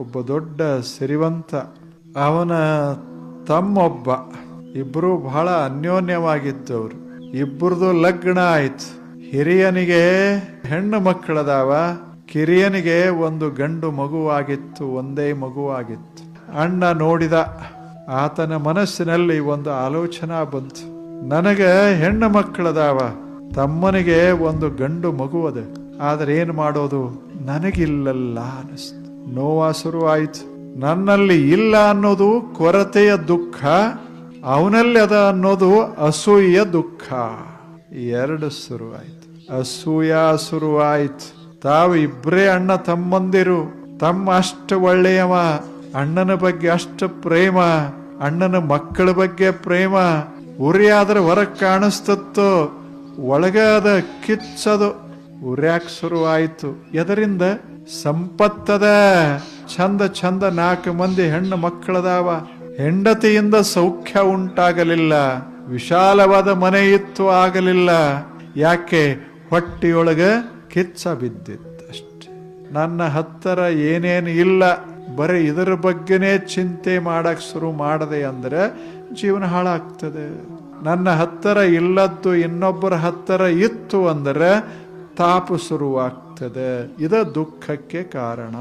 ಒಬ್ಬ ದೊಡ್ಡ ಸಿರಿವಂತ, ಅವನ ತಮ್ಮೊಬ್ಬ, ಇಬ್ರು ಬಹಳ ಅವರು. ಇಬ್ಬರದು ಲಗ್ನ ಆಯ್ತು. ಹಿರಿಯನಿಗೆ ಹೆಣ್ಣು ಮಕ್ಕಳದಾವ, ಕಿರಿಯನಿಗೆ ಒಂದು ಗಂಡು ಮಗುವಾಗಿತ್ತು, ಒಂದೇ ಮಗುವಾಗಿತ್ತು. ಅಣ್ಣ ನೋಡಿದ ಆತನ ಮನಸ್ಸಿನಲ್ಲಿ ಒಂದು ಆಲೋಚನಾ ಬಂತು. ನನಗೆ ಹೆಣ್ಣು ಮಕ್ಕಳದಾವ, ತಮ್ಮನಿಗೆ ಒಂದು ಗಂಡು ಮಗು ಅದ. ಆದ್ರೆ ಏನ್ ಮಾಡೋದು? ನನಗಿಲ್ಲಲ್ಲ ಅನಿಸ್ತು ನೋವ ಶುರುವಾಯ್ತು. ನನ್ನಲ್ಲಿ ಇಲ್ಲ ಅನ್ನೋದು ಕೊರತೆಯ ದುಃಖ, ಅವನಲ್ಲಿ ಅದ ಅನ್ನೋದು ಅಸೂಯೆಯ ದುಃಖ. ಎರಡು ಶುರುವಾಯ್ತು. ಅಸೂಯ ಶುರುವಾಯ್ತು. ತಾವು ಇಬ್ಬರೇ ಅಣ್ಣ ತಮ್ಮಂದಿರು. ತಮ್ಮ ಅಷ್ಟು ಒಳ್ಳೆಯವ, ಅಣ್ಣನ ಬಗ್ಗೆ ಅಷ್ಟು ಪ್ರೇಮ, ಅಣ್ಣನ ಮಕ್ಕಳ ಬಗ್ಗೆ ಪ್ರೇಮ. ಉರಿಯಾದ್ರೆ ಹೊರಗೆ ಕಾಣಿಸ್ತತ್ತೋ, ಒಳಗಾದ ಕಿಚ್ಚದು. ಉರ್ಯಾಕ್ ಶುರುವಾಯಿತು. ಎದರಿಂದ? ಸಂಪತ್ತದ ಚಂದ ಚಂದ ನಾಲ್ಕು ಮಂದಿ ಹೆಣ್ಣು ಮಕ್ಕಳದಾವ. ಹೆಂಡತಿಯಿಂದ ಸೌಖ್ಯ ಉಂಟಾಗಲಿಲ್ಲ. ವಿಶಾಲವಾದ ಮನೆ ಇತ್ತು ಆಗಲಿಲ್ಲ. ಯಾಕೆ? ಹೊಟ್ಟಿಯೊಳಗ ಕಿಚ್ಚ ಬಿದ್ದಿತ್ತಷ್ಟೆ. ನನ್ನ ಹತ್ತರ ಏನೇನು ಇಲ್ಲ. ಬರೀ ಇದರ ಬಗ್ಗೆನೇ ಚಿಂತೆ ಮಾಡಕ್ಕೆ ಶುರು ಮಾಡದೆ ಅಂದ್ರೆ ಜೀವನ ಹಾಳಾಗ್ತದೆ. ನನ್ನ ಹತ್ತರ ಇಲ್ಲದ್ದು ಇನ್ನೊಬ್ಬರ ಹತ್ತರ ಇತ್ತು ಅಂದ್ರೆ ತಾಪು ಶುರುವಾಗ್ತದೆ. ಇದ ದುಃಖಕ್ಕೆ ಕಾರಣ.